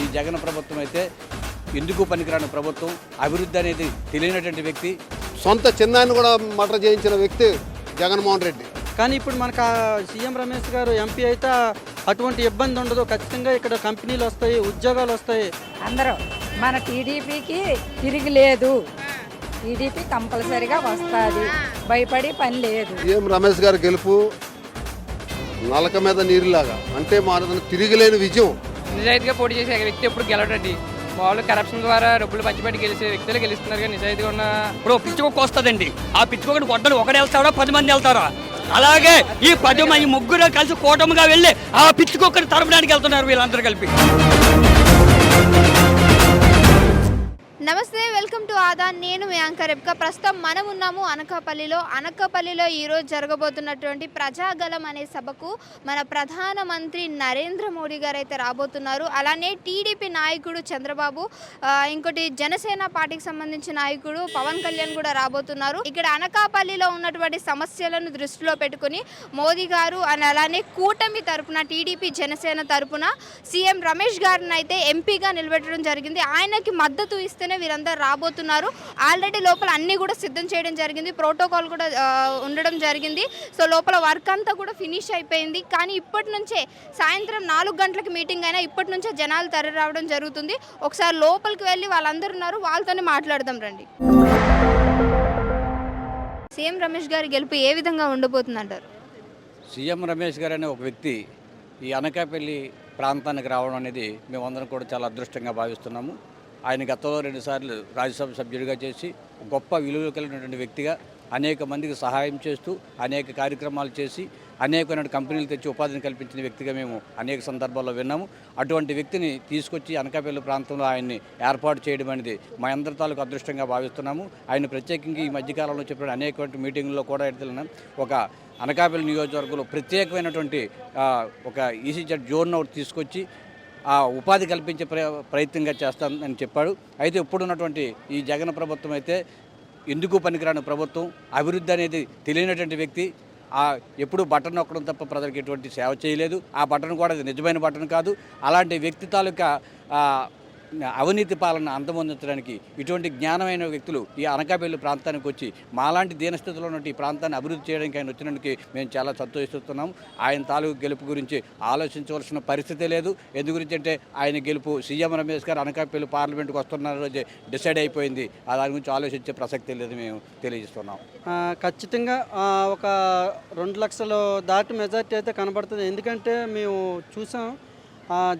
ఈ జగన్ ప్రభుత్వం అయితే ఎందుకు పనికిరాని ప్రభుత్వం? అభివృద్ధి అనేది తెలియనటువంటి వ్యక్తి. సొంత చిన్నాన్ని కూడా మర్డర్ చేయించిన వ్యక్తి జగన్మోహన్ రెడ్డి. కానీ ఇప్పుడు మనకు ఆ సీఎం రమేష్ గారు ఎంపీ అయితే అటువంటి ఇబ్బంది ఉండదు. ఖచ్చితంగా ఇక్కడ కంపెనీలు వస్తాయి ఉద్యోగాలు వస్తాయి. అందరూ మన టీడీపీకి తిరిగి లేదు. టీడీపీ కంపల్సరిగా వస్తుంది. భయపడి పని లేదు. సీఎం రమేష్ గారి గెలుపు నలక మీద నీరులాగా అంటే మన తిరిగిలేని విజయం. నిజాయితీగా పోటీ చేసే వ్యక్తి ఎప్పుడు గెలవడండి. వాళ్ళు కరప్షన్ ద్వారా డబ్బులు పంచిపెట్టి గెలిచే వ్యక్తులు గెలుస్తున్నారు కానీ నిజాయితీగా ఉన్న ఇప్పుడు పిచ్చుకొక్క వస్తుందండి ఆ పిచ్చుకోకని కొట్టడం ఒకడు వెళ్తారా పది మంది వెళ్తారా? అలాగే ఈ పది మంది ముగ్గురు కలిసి కూటమిగా వెళ్ళి ఆ పిచ్చుకోకని తరపడానికి వెళ్తున్నారు వీళ్ళందరూ కలిపి. నమస్తే వెల్కమ్ టు ఆదా. నేను మీ యాంకర్ రెబ్కా ప్రస్తుతం మనం ఉన్నాము అనకాపల్లిలో. అనకాపల్లిలో ఈరోజు జరగబోతున్నటువంటి ప్రజాగలం అనే సభకు మన ప్రధానమంత్రి నరేంద్ర మోడీ గారు అయితే రాబోతున్నారు. అలానే టీడీపీ నాయకుడు చంద్రబాబు ఇంకోటి జనసేన పార్టీకి సంబంధించిన నాయకుడు పవన్ కళ్యాణ్ కూడా రాబోతున్నారు. ఇక్కడ అనకాపల్లిలో ఉన్నటువంటి సమస్యలను దృష్టిలో పెట్టుకుని మోదీ గారు అని అలానే కూటమి తరపున టీడీపీ జనసేన తరపున సీఎం రమేష్ గారిని అయితే ఎంపీగా నిలబెట్టడం జరిగింది. ఆయనకి మద్దతు ఇస్తేనే వీరందరూ రాబోతున్నారు. ఆల్రెడీ లోపల అన్ని కూడా సిద్ధం చేయడం జరిగింది. ప్రోటోకాల్ కూడా ఉండడం జరిగింది. సో లోపల వర్క్ అంతా కూడా ఫినిష్ అయిపోయింది. కానీ ఇప్పటి నుంచే సాయంత్రం నాలుగు గంటలకు మీటింగ్ అయినా ఇప్పటి నుంచే జనాలు తరలి రావడం జరుగుతుంది. ఒకసారి లోపలికి వెళ్ళి వాళ్ళందరూ ఉన్నారు. వాళ్ళతోనే మాట్లాడదాం రండి. సీఎం రమేష్ గారి గెలుపు ఏ విధంగా ఉండబోతుందంటారు? సీఎం రమేష్ గారు అనే ఒక వ్యక్తి ఈ అనకాపల్లి ప్రాంతానికి రావడం అనేది మేమందరం కూడా చాలా అదృష్టంగా భావిస్తున్నాము. ఆయన గతంలో రెండుసార్లు రాజ్యసభ సభ్యుడిగా చేసి గొప్ప విలువలు కలిగినటువంటి వ్యక్తిగా అనేక మందికి సహాయం చేస్తూ అనేక కార్యక్రమాలు చేసి అనేక కంపెనీలు తెచ్చి ఉపాధిని కల్పించిన వ్యక్తిగా మేము అనేక సందర్భాల్లో విన్నాము. అటువంటి వ్యక్తిని తీసుకొచ్చి అనకాపల్లి ప్రాంతంలో ఆయన్ని ఏర్పాటు చేయడం అనేది మా అందరి తాలూకు అదృష్టంగా భావిస్తున్నాము. ఆయన ప్రత్యేకంగా ఈ మధ్యకాలంలో చెప్పిన అనేకటువంటి మీటింగుల్లో కూడా ఎడుతున్నాం ఒక అనకాపల్లి నియోజకవర్గంలో ప్రత్యేకమైనటువంటి ఒక ఈసీజెడ్ జోన్ ఒకటి తీసుకొచ్చి ఆ ఉపాధి కల్పించే ప్ర ప్రయత్నంగా చేస్తానని చెప్పాడు. అయితే ఇప్పుడున్నటువంటి ఈ జగన్ ప్రభుత్వం అయితే ఎందుకు పనికిరాని ప్రభుత్వం? అభివృద్ధి అనేది తెలియనటువంటి వ్యక్తి. ఆ ఎప్పుడు బటన్ నొక్కడం తప్ప ప్రజలకు ఎటువంటి సేవ చేయలేదు. ఆ బటన్ కూడా అది నిజమైన బటన్ కాదు. అలాంటి వ్యక్తి తాలూకా అవినీతి పాలన అంతమొందించడానికి ఇటువంటి జ్ఞానమైన వ్యక్తులు ఈ అనకాపల్లి ప్రాంతానికి వచ్చి మాలాంటి దీనస్థితిలో ఉన్న ఈ ప్రాంతాన్ని అభివృద్ధి చేయడానికి ఆయన వచ్చినందుకు మేము చాలా సంతోషిస్తున్నాం. ఆయన తాలూకు గెలుపు గురించి ఆలోచించవలసిన పరిస్థితి లేదు. ఎందు గురించి అంటే ఆయన గెలుపు సీఎం రమేష్ గారు అనకాపల్లి పార్లమెంట్కి వస్తున్న రోజే డిసైడ్ అయిపోయింది. దాని గురించి ఆలోచించే ప్రసక్తి లేదు మేము తెలియజేస్తున్నాం. ఖచ్చితంగా ఒక రెండు లక్షలు దాటి మెజార్టీ అయితే కనబడుతుంది. ఎందుకంటే మేము చూసాం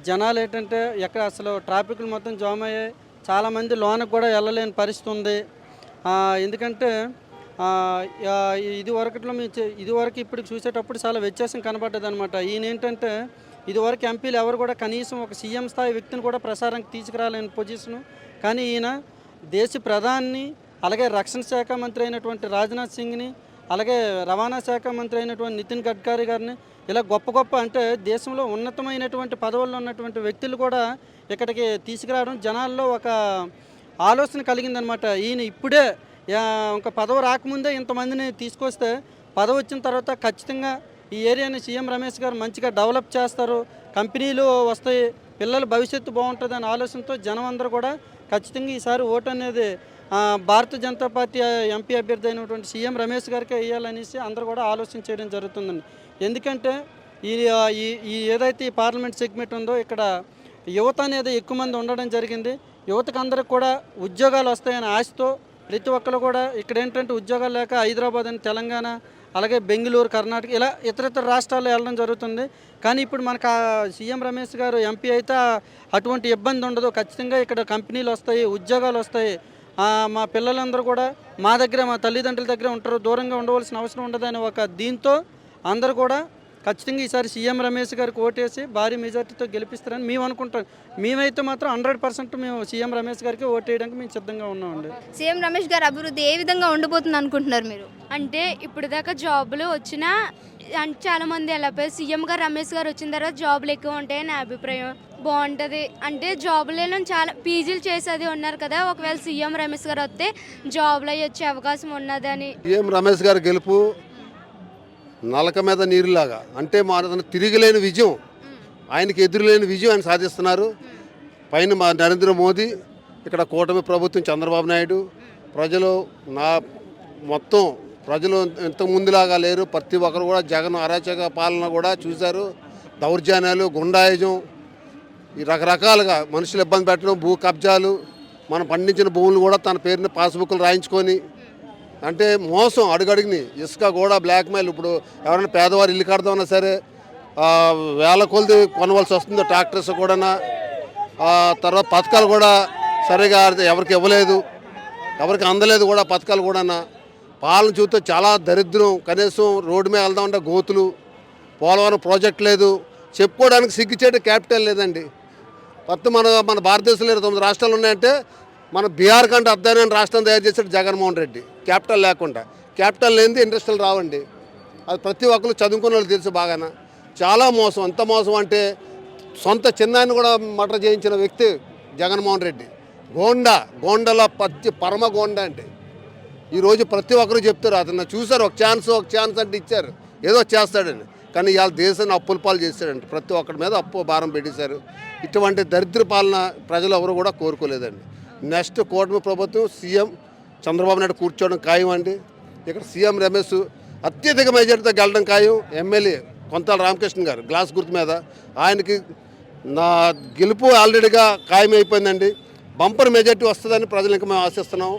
జనాలు ఏంటంటే ఎక్కడ అసలు ట్రాఫిక్లు మొత్తం జామ్ అయ్యాయి చాలామంది లోనకు కూడా వెళ్ళలేని పరిస్థితి ఉంది. ఎందుకంటే ఇది వరకట్లో మేము ఇది వరకు ఇప్పుడు చూసేటప్పుడు చాలా వ్యత్యాసం కనబడ్డది అనమాట ఈయన ఏంటంటే ఇదివరకు ఎంపీలు ఎవరు కూడా కనీసం ఒక సీఎం స్థాయి వ్యక్తిని కూడా ప్రసారానికి తీసుకురాలేని పొజిషను. కానీ ఈయన దేశ ప్రధాని అలాగే రక్షణ శాఖ మంత్రి అయినటువంటి రాజ్నాథ్ సింగ్ని అలాగే రవాణా శాఖ మంత్రి అయినటువంటి నితిన్ గడ్కరీ గారిని ఇలా గొప్ప గొప్ప అంటే దేశంలో ఉన్నతమైనటువంటి పదవుల్లో ఉన్నటువంటి వ్యక్తులు కూడా ఇక్కడికి తీసుకురావడం జనాల్లో ఒక ఆలోచన కలిగిందనమాట ఈయన ఇప్పుడే ఒక పదవి రాకముందే ఇంతమందిని తీసుకొస్తే పదవి వచ్చిన తర్వాత ఖచ్చితంగా ఈ ఏరియాని సీఎం రమేష్ గారు మంచిగా డెవలప్ చేస్తారు కంపెనీలు వస్తాయి పిల్లల భవిష్యత్తు బాగుంటుంది అనే ఆలోచనతో జనం అందరూ కూడా ఖచ్చితంగా ఈసారి ఓటు అనేది భారతీయ జనతా పార్టీ ఎంపీ అభ్యర్థి అయినటువంటి సీఎం రమేష్ గారికే వేయాలనేసి అందరూ కూడా ఆలోచన చేయడం జరుగుతుందండి. ఎందుకంటే ఈ ఈ ఏదైతే ఈ పార్లమెంట్ సెగ్మెంట్ ఉందో ఇక్కడ యువత అనేది ఎక్కువ మంది ఉండడం జరిగింది. యువతకు అందరికి కూడా ఉద్యోగాలు వస్తాయనే ఆశతో ప్రతి ఒక్కరు కూడా ఇక్కడ ఏంటంటే ఉద్యోగాలు లేక హైదరాబాద్ అని తెలంగాణ అలాగే బెంగళూరు కర్ణాటక ఇలా ఇతర ఇతర రాష్ట్రాల్లో వెళ్ళడం జరుగుతుంది. కానీ ఇప్పుడు మనకు సీఎం రమేష్ గారు ఎంపీ అయితే అటువంటి ఇబ్బంది ఉండదు. ఖచ్చితంగా ఇక్కడ కంపెనీలు వస్తాయి ఉద్యోగాలు వస్తాయి. మా పిల్లలందరూ కూడా మా దగ్గర మా తల్లిదండ్రుల దగ్గర ఉంటారు. దూరంగా ఉండవలసిన అవసరం ఉండదని ఒక దీంతో అందరూ కూడా ఖచ్చితంగా ఈసారి సీఎం రమేష్ గారికి ఓటేసి భారీ మెజార్టీతో గెలిపిస్తారని మేము అనుకుంటాం. మేమైతే మాత్రం హండ్రెడ్ పర్సెంట్ మేము సీఎం రమేష్ గారికి ఓటేయడానికి మేము సిద్ధంగా ఉన్నామండి. సీఎం రమేష్ గారి అభివృద్ధి ఏ విధంగా ఉండబోతుంది అనుకుంటున్నారు మీరు? అంటే ఇప్పుడు దాకా జాబులు వచ్చినా అంటే చాలా మంది వెళ్ళిపోయి సీఎం గారు రమేష్ గారు వచ్చిన తర్వాత జాబులు ఎక్కువ ఉంటాయని నా అభిప్రాయం. బాగుంటుంది. అంటే జాబులలో చాలా పీజీలు చేసేది ఉన్నారు కదా ఒకవేళ సీఎం రమేష్ గారు వస్తే జాబులు అవి వచ్చే అవకాశం ఉన్నదని. సీఎం రమేష్ గారి గెలుపు నలక మీద నీరులాగా. అంటే మన తిరిగిలేని విజయం. ఆయనకి ఎదురులేని విజయం ఆయన సాధిస్తున్నారు. పైన మా నరేంద్ర మోదీ ఇక్కడ కూటమి ప్రభుత్వం చంద్రబాబు నాయుడు ప్రజలు నా మొత్తం ప్రజలు ఇంత ముందులాగా లేరు. ప్రతి ఒక్కరు కూడా జగన్ అరాచక పాలన కూడా చూశారు. దౌర్జన్యాలు గుండాయుజం ఈ రకరకాలుగా మనుషులు ఇబ్బంది పెట్టడం భూ కబ్జాలు మనం పండించిన భూములు కూడా తన పేరుని పాస్బుక్లు రాయించుకొని అంటే మోసం అడుగడుగుని. ఇసుక కూడా బ్లాక్ మెయిల్ ఇప్పుడు ఎవరైనా పేదవారు ఇల్లు కడదామన్నా సరే వేల కొలది కొనవలసి వస్తుంది ట్రాక్టర్స్ కూడా తర్వాత పథకాలు కూడా సరిగా ఎవరికి ఇవ్వలేదు ఎవరికి అందలేదు కూడా పథకాలు కూడా పాలన చూస్తే చాలా దరిద్రం. కనీసం రోడ్డు మీద వెళ్దామంటే గోతులు పోలవరం ప్రాజెక్ట్ లేదు. చెప్పుకోవడానికి సిగ్గుచేట క్యాపిటల్ లేదండి. మొత్తం మన మన భారతదేశంలో తొమ్మిది రాష్ట్రాలు ఉన్నాయంటే మన బీహార్ కంటే అర్థమైన రాష్ట్రం తయారు చేశాడు జగన్మోహన్ రెడ్డి. క్యాపిటల్ లేకుండా. క్యాపిటల్ లేనిది ఇండస్ట్రీలు రావండి. అది ప్రతి ఒక్కరు చదువుకున్న వాళ్ళు తెలుసు బాగాన. చాలా మోసం ఎంత మోసం అంటే సొంత చిన్నాయన కూడా మటర్ చేయించిన వ్యక్తి జగన్మోహన్ రెడ్డి. గోండా గోండలో పత్తి పరమ గోండా అంటే ఈరోజు ప్రతి ఒక్కరు చెప్తారు అతను చూశారు ఒక ఛాన్స్ ఒక ఛాన్స్ అంటే ఇచ్చారు. ఏదో చేస్తాడని కానీ ఇవాళ దేశాన్ని అప్పుల పాలు చేశాడండి. ప్రతి ఒక్కరి మీద అప్పు భారం పెట్టేశారు. ఇటువంటి దరిద్ర పాలన ప్రజలు ఎవరు కూడా కోరుకోలేదండి. నెక్స్ట్ కూటమి ప్రభుత్వం సీఎం చంద్రబాబు నాయుడు కూర్చోవడం ఖాయం అండి. ఇక్కడ సీఎం రమేష్ అత్యధిక మెజార్టీతో గెలడం ఖాయం. ఎమ్మెల్యే కొంతాల రామకృష్ణ గారు గ్లాస్ గుర్తు మీద. ఆయనకి నా గెలుపు ఆల్రెడీగా ఖాయమైపోయిందండి. బంపర్ మెజార్టీ వస్తుందని ప్రజలు ఇంకా మేము ఆశిస్తున్నాం.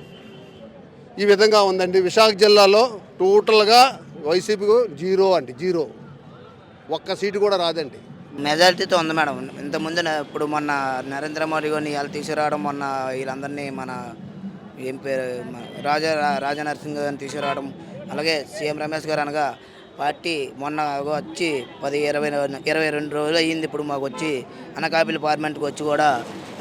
ఈ విధంగా ఉందండి. విశాఖ జిల్లాలో టోటల్గా వైసీపీకు జీరో అండి. జీరో. ఒక్క సీటు కూడా రాదండి. మెజారిటీతో ఉంది మేడం. ఇంతకుముందు ఇప్పుడు మొన్న నరేంద్ర మోడీ గారిని వాళ్ళు తీసుకురావడం మొన్న వీళ్ళందరినీ మన ఏం పేరు? రాజా రాజా నరసింహ గారిని తీసుకురావడం అలాగే సీఎం రమేష్ గారు అనగా పార్టీ మొన్న వచ్చి పది ఇరవై ఇరవై రెండు రోజులు అయ్యింది. ఇప్పుడు మాకు వచ్చి అనకాపల్లి పార్లమెంట్కి వచ్చి కూడా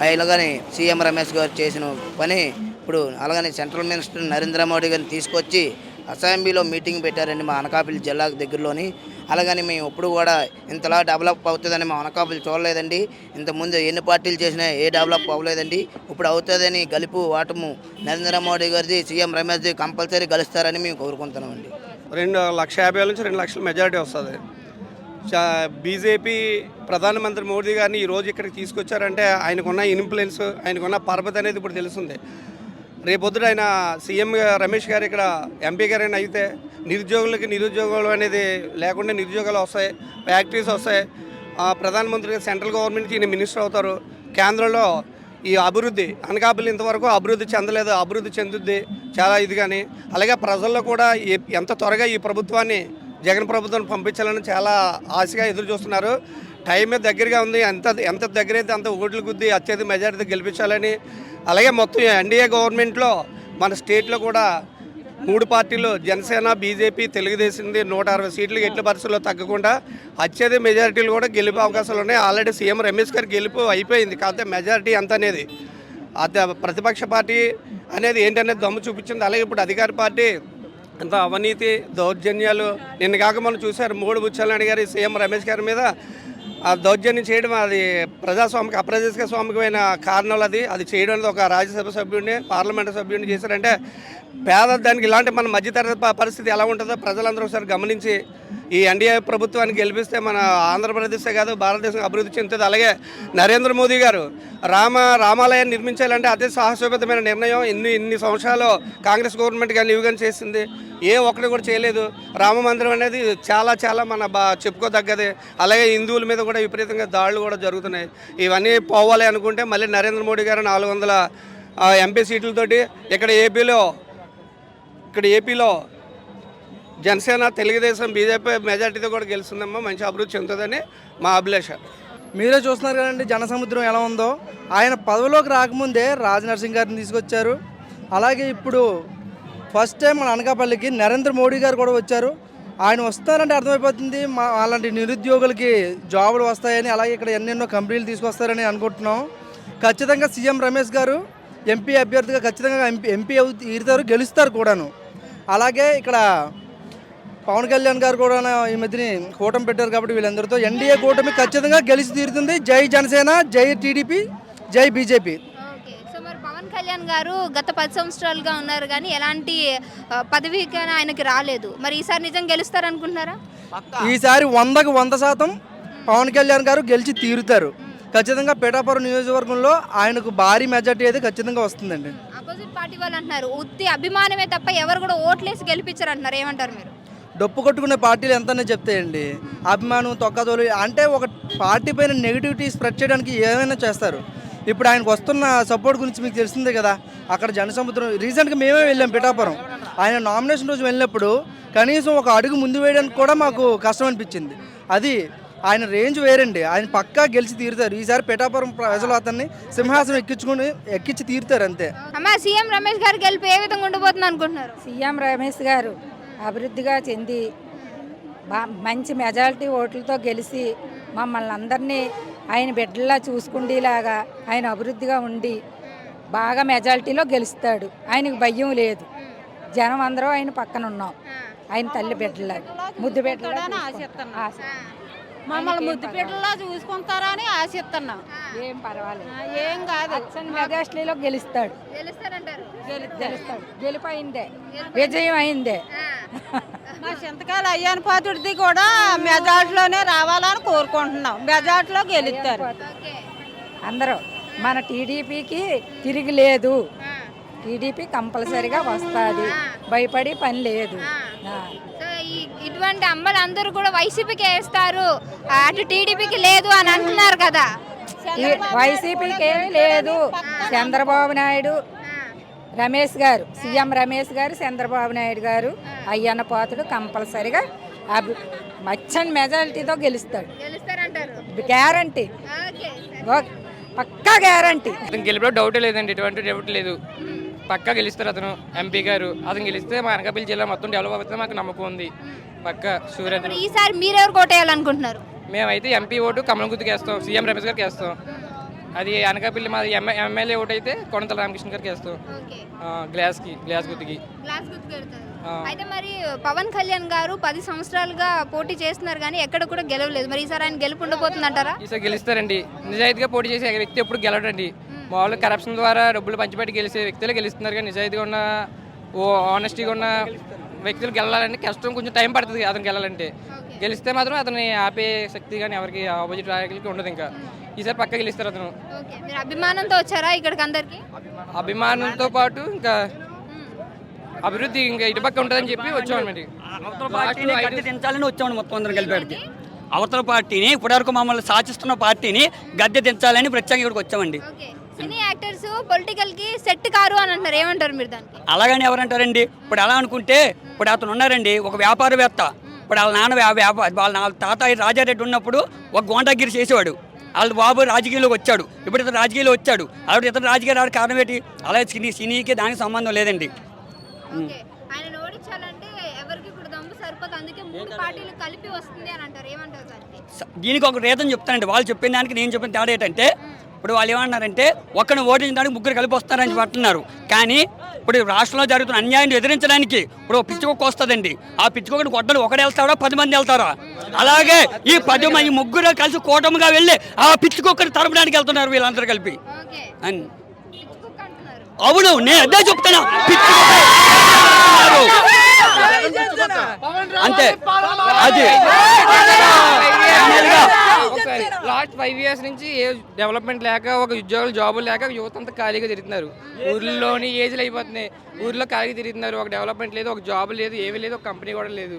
అలాగని సీఎం రమేష్ గారు చేసిన పని ఇప్పుడు అలాగని సెంట్రల్ మినిస్టర్ నరేంద్ర మోడీ గారిని తీసుకొచ్చి అసెంబ్లీలో మీటింగ్ పెట్టారండి మా అనకాపల్లి జిల్లా దగ్గరలోని. అలాగని మేము ఎప్పుడు కూడా ఇంతలా డెవలప్ అవుతుందని మా అనకాపల్లి చూడలేదండి. ఇంతకుముందు ఎన్ని పార్టీలు చేసినా ఏ డెవలప్ అవ్వలేదండి. ఇప్పుడు అవుతుందని గలుపు వాటము నరేంద్ర మోడీ గారిది సీఎం రమేష్ది కంపల్సరీ గెలుస్తారని మేము కోరుకుంటున్నామండి. రెండు లక్ష యాభై నుంచి రెండు లక్షల మెజారిటీ వస్తుంది. చా- బీజేపీ ప్రధానమంత్రి మోడీ గారిని ఈరోజు ఇక్కడికి తీసుకొచ్చారంటే ఆయనకున్న ఇన్ఫ్లుయెన్స్ ఆయనకున్న పరపతి అనేది ఇప్పుడు తెలుస్తుంది రేపొద్దున ఆయన సీఎం రమేష్ గారు ఇక్కడ ఎంపీ గారైనా అయితే నిరుద్యోగులకి నిరుద్యోగాలు అనేది లేకుండా నిరుద్యోగాలు వస్తాయి ఫ్యాక్టరీస్ వస్తాయి. ప్రధానమంత్రి సెంట్రల్ గవర్నమెంట్కి ఈయన మినిస్టర్ అవుతారు. కేంద్రంలో ఈ అభివృద్ధి అనకాపల్లి ఇంతవరకు అభివృద్ధి చెందలేదు అభివృద్ధి చెందుద్ది చాలా ఇది కానీ. అలాగే ప్రజల్లో కూడా ఎంత త్వరగా ఈ ప్రభుత్వాన్ని జగన్ ప్రభుత్వం పంపించాలని చాలా ఆశగా ఎదురు చూస్తున్నారు. టైం దగ్గరగా ఉంది. ఎంత ఎంత దగ్గర అయితే అంత ఓట్లు గుద్ది అత్యధిక మెజారిటీ గెలిపించాలని అలాగే మొత్తం ఎన్డీఏ గవర్నమెంట్లో మన స్టేట్లో కూడా మూడు పార్టీలు జనసేన బీజేపీ తెలుగుదేశంది నూట అరవై సీట్లు ఎట్ల పరిస్థితుల్లో తగ్గకుండా అత్యధిక మెజారిటీలు కూడా గెలిపే అవకాశాలు ఉన్నాయి. ఆల్రెడీ సీఎం రమేష్ గారి గెలుపు అయిపోయింది. కాకపోతే మెజారిటీ ఎంత అనేది అది ప్రతిపక్ష పార్టీ అనేది ఏంటనేది దమ్ము చూపించింది. అలాగే ఇప్పుడు అధికార పార్టీ ఎంత అవినీతి దౌర్జన్యాలు నిన్న కాక మనం చూశారు మూడు బుచ్చాలని గారి సీఎం రమేష్ గారి మీద ఆ దౌర్జన్యం చేయడం అది ప్రజాస్వామిక అప్రజాస్వామికమైన కారణాలు అది. అది చేయడం అనేది ఒక రాజ్యసభ సభ్యుడిని పార్లమెంటు సభ్యుడిని చేశారంటే పేద దానికి ఇలాంటి మన మధ్యతరగతి పరిస్థితి ఎలా ఉంటుందో ప్రజలందరూ ఒకసారి గమనించి ఈ ఎన్డీఏ ప్రభుత్వాన్ని గెలిపిస్తే మన ఆంధ్రప్రదేశే కాదు భారతదేశం అభివృద్ధి చెందుతుంది. అలాగే నరేంద్ర మోదీ గారు రామ రామాలయాన్ని నిర్మించాలంటే అతి సాహసోపేతమైన నిర్ణయం. ఇన్ని ఇన్ని సంవత్సరాలు కాంగ్రెస్ గవర్నమెంట్ కానీ ఇవి కానీ చేసింది. ఏ ఒక్కటి కూడా చేయలేదు. రామ మందిరం అనేది చాలా చాలా మన బా చెప్పుకోదగ్గది. అలాగే హిందువుల మీద కూడా విపరీతంగా దాడులు కూడా జరుగుతున్నాయి. ఇవన్నీ పోవాలి అనుకుంటే మళ్ళీ నరేంద్ర మోడీ గారు నాలుగు వందల ఎంపీ సీట్లతోటి ఇక్కడ ఏపీలో ఇక్కడ ఏపీలో జనసేన తెలుగుదేశం బీజేపీ మెజార్టీతో కూడా గెలుస్తుందమ్మా. మంచి అభివృద్ధి చెందుతుందని మా అభిలాష. మీరే చూస్తున్నారు కదండి జనసముద్రం ఎలా ఉందో. ఆయన పదవిలోకి రాకముందే రాజనరసింగ్ గారిని తీసుకొచ్చారు. అలాగే ఇప్పుడు ఫస్ట్ టైం మన అనకాపల్లికి నరేంద్ర మోడీ గారు కూడా వచ్చారు. ఆయన వస్తారంటే అర్థమైపోతుంది. మా అలాంటి నిరుద్యోగులకి జాబులు వస్తాయని అలాగే ఇక్కడ ఎన్నెన్నో కంపెనీలు తీసుకొస్తారని అనుకుంటున్నాం. ఖచ్చితంగా సీఎం రమేష్ గారు ఎంపీ అభ్యర్థిగా ఖచ్చితంగా ఎంపీ ఎంపీ ఈరుతారు తీరుతారు గెలుస్తారు కూడాను. అలాగే ఇక్కడ పవన్ కళ్యాణ్ గారు కూడా ఈ మధ్యని కూటమి పెట్టారు కాబట్టి వీళ్ళందరితో ఎన్డీఏ కూటమి ఖచ్చితంగా గెలిచి తీరుతుంది. జై జనసేన జై టీడీపీ జై బీజేపీ. కళ్యాణ్ గారు గత పది సంవత్సరాలుగా ఉన్నారు కానీ ఎలాంటి ఆ, పదవి కానీ ఆయనకి రాలేదు. మరి ఈసారి నిజం గెలుస్తారనుకుంటున్నారా? ఈసారి వందకు వంద శాతం పవన్ కళ్యాణ్ గారు గెలిచి తీరుతారు. ఖచ్చితంగా పిఠాపురం నియోజకవర్గంలో ఆయనకు భారీ మెజార్టీ అయితే ఖచ్చితంగా వస్తుందండి. అపోజిట్ పార్టీ వాళ్ళు అంటున్నారు ఉత్తి అభిమానమే తప్ప ఎవరు కూడా ఓట్లేసి గెలిపించారు అంటున్నారు ఏమంటారు మీరు? డప్పు కొట్టుకునే పార్టీలు ఎంతనే చెప్తాయండి. అభిమానం తొక్కదోలు అంటే ఒక పార్టీ పైన నెగిటివిటీ స్ప్రెడ్ చేయడానికి ఏమైనా చేస్తారు. ఇప్పుడు ఆయనకు వస్తున్న సపోర్ట్ గురించి మీకు తెలిసిందే కదా. అక్కడ జనసముద్రం రీసెంట్గా మేమే వెళ్ళాం పిఠాపురం. ఆయన నామినేషన్ రోజు వెళ్ళినప్పుడు కనీసం ఒక అడుగు ముందు వేయడానికి కూడా మాకు కష్టం అనిపించింది. అది ఆయన రేంజ్ వేరండి. ఆయన పక్కా గెలిచి తీరుతారు. ఈసారి పిఠాపురం ప్రజలు అతన్ని సింహాసనం ఎక్కించుకుని ఎక్కించి తీరుతారు అంతే. అమ్మ సీఎం రమేష్ గారి గెలుపు ఏ విధంగా ఉండబోతుంది అనుకుంటున్నారు? సీఎం రమేష్ గారు అభివృద్ధిగా చెంది మంచి మెజారిటీ ఓట్లతో గెలిచి మమ్మల్ని అందరినీ ఆయన బిడ్డలా చూసుకుండేలాగా ఆయన అభివృద్ధిగా ఉండి బాగా మెజారిటీలో గెలుస్తాడు. ఆయనకు భయం లేదు. జనం అందరూ ఆయన పక్కన ఉన్నాం. ఆయన తల్లి బిడ్డలా. ముద్దు బిడ్డలా చూసుకుంటాం. ఆశ. మమ్మల్ని ముద్దు బిడ్డలా చూసుకుంటారా అని ఆశిస్తున్నాం ఏం పర్వాలేదు. ఏం కాదు. మెజారిటీలో గెలుస్తాడు. గెలుస్తారంటారు గెలుస్తాడు. గెలుపు అయిందే విజయం అయిందే. మా చింతకాయలు అయ్యాను పాతుడిది కూడా మెజార్టీలోనే రావాలని కోరుకుంటున్నాం. మెజార్టీలో గెలుస్తారు. అందరూ మన టీడీపీకి తిరిగి లేదు. టీడీపీ కంపల్సరిగా వస్తుంది. భయపడి పని లేదు. ఆ. సో ఈ ఇటువంటి అమ్మలు అందరూ కూడా వైసీపీకి వేస్తారు. అటు టీడీపీకి లేదు అని అంటున్నారు కదా. వైసీపీకి ఏమీ లేదు. చంద్రబాబు నాయుడు రమేష్ గారు సీఎం రమేష్ గారు చంద్రబాబు నాయుడు గారు అయ్యన్న పాత్రుడు కంపల్సరిగా అభి మచ్చని మెజారిటీతో గెలుస్తాడు. గెలుస్తారంటారు. గ్యారంటీ. ఓకే. పక్కా గ్యారంటీ. అతను గెలిపిలో డౌట్ లేదండి ఎటువంటి డౌట్ లేదు. పక్కా గెలుస్తారు అతను ఎంపీ గారు. అతను గెలిస్తే మా అనకాపల్లి జిల్లా మొత్తం డెవలప్ అవుతుంది మాకు నమ్మకం ఉంది. పక్కా మరి ఈసారి మీరెవరు కోటేయాలనుకుంటున్నారు మేమైతే ఎంపీ ఓటు కమలం గుర్తుకు వేస్తాం సీఎం రమేష్ గారికి వేస్తాం. అది అనకాపల్లి మాది ఎమ్మె ఎమ్మెల్యే ఓటు అయితే కొనతల రామకృష్ణ గారికి వేస్తాం గ్లాస్ గుర్తుకి. గ్లాస్ ఆ. అయితే మరి పవన్ కళ్యాణ్ గారు పది సంవత్సరాలుగా పోటీ చేస్తున్నారు కానీ ఎక్కడ కూడా గెలవలేదు. మరి ఈసారి ఆయన గెలుపు ఉండబోతుందంటారా? ఈసారి గెలుస్తారండి. నిజాయితీగా పోటీ చేసే వ్యక్తి ఎప్పుడు గెలవడండి. మామూలుగా కరప్షన్ ద్వారా డబ్బులు పంచిపెట్టి గెలిచే వ్యక్తులు గెలుస్తున్నారు కానీ నిజాయితీగా ఉన్న ఓ ఆనెస్టీగా ఉన్న వ్యక్తులు గెలాలంటే కష్టం. కొంచెం టైం పడుతుంది అతను గెలాలంటే. గెలిస్తే మాత్రం అతని ఆపే శక్తి కానీ ఎవరికి ఆపోజిట్ నాయకులకి ఉండదు ఇంకా. ఈసారి పక్క గెలుస్తారు అతను. ఓకే మీరు అభిమానంతో వచ్చారా ఇక్కడికి అందరికి? అభిమానంతో పాటు ఇంకా అభివృద్ధి ఇంకా ఇటుపక్క ఉంటుందని చెప్పి వచ్చాం అవతల పార్టీని దించాలని వచ్చామండి మొత్తం అందరం కలిపేడికి అవతల పార్టీని ఇప్పటివరకు మమ్మల్ని సాచిస్తున్న పార్టీని గద్దె దించాలని ప్రత్యేకంగా ఇక్కడికి వచ్చామండి. ఓకే సినీ యాక్టర్స్ పొలిటికల్కి సెట్ కారు అని అంటారు ఏమంటారు మీరు దానికి? అలాగని ఎవరంటారండి? ఇప్పుడు ఎలా అనుకుంటే ఇప్పుడు అతను ఉన్నారండి ఒక వ్యాపారవేత్త. ఇప్పుడు వాళ్ళ నాన్న వ్యా- వ్యాపార వాళ్ళ నాన్న తాత రాజారెడ్డి ఉన్నప్పుడు ఒక గోండాగిరి చేసేవాడు. వాళ్ళ బాబు రాజకీయాల్లోకి వచ్చాడు. ఇప్పుడు ఇతను రాజకీయాల్లో వచ్చాడు. అలాంటి ఇతను రాజకీయాలు రావడానికి కారణం ఏంటి? అలాగే సినీ సినీకి దానికి సంబంధం లేదండి. దానికి ఒక రీజన్ చెప్తానండి. వాళ్ళు చెప్పిన దానికి నేను చెప్పిన తేడా ఏంటంటే ఇప్పుడు వాళ్ళు ఏమన్నారంటే ఒక్కడిని ఓడించడానికి ముగ్గురు కలిపి వస్తారని చెప్పి అంటున్నారు. కానీ ఇప్పుడు రాష్ట్రంలో జరుగుతున్న అన్యాయం ఎదిరించడానికి ఇప్పుడు పిచ్చుకొక్క వస్తుందండి. ఆ పిచ్చుకొక్కడి గొడ్డలు ఒకడు వెళ్తాడా పది మంది వెళ్తారా? అలాగే ఈ పది మంది ముగ్గురు కలిసి కూటమిగా వెళ్ళి ఆ పిచ్చుకొక్కని తరపడానికి వెళ్తున్నారు వీళ్ళందరూ కలిపి. ఓకే. అని అవును నేను అదే చెప్తున్నా. పిచ్చుకొక్క అంతే. అది. లాస్ట్ ఫైవ్ ఇయర్స్ నుంచి ఏ డెవలప్మెంట్ లేక ఒక ఉద్యోగాలు జాబులు లేక యువత అంతా ఖాళీగా తిరుగుతున్నారు. ఊర్లోని ఏజ్లు అయిపోతున్నాయి. ఊర్లో ఖాళీగా తిరుగుతున్నారు. ఒక డెవలప్మెంట్ లేదు ఒక జాబ్ లేదు ఏమీ లేదు ఒక కంపెనీ కూడా లేదు.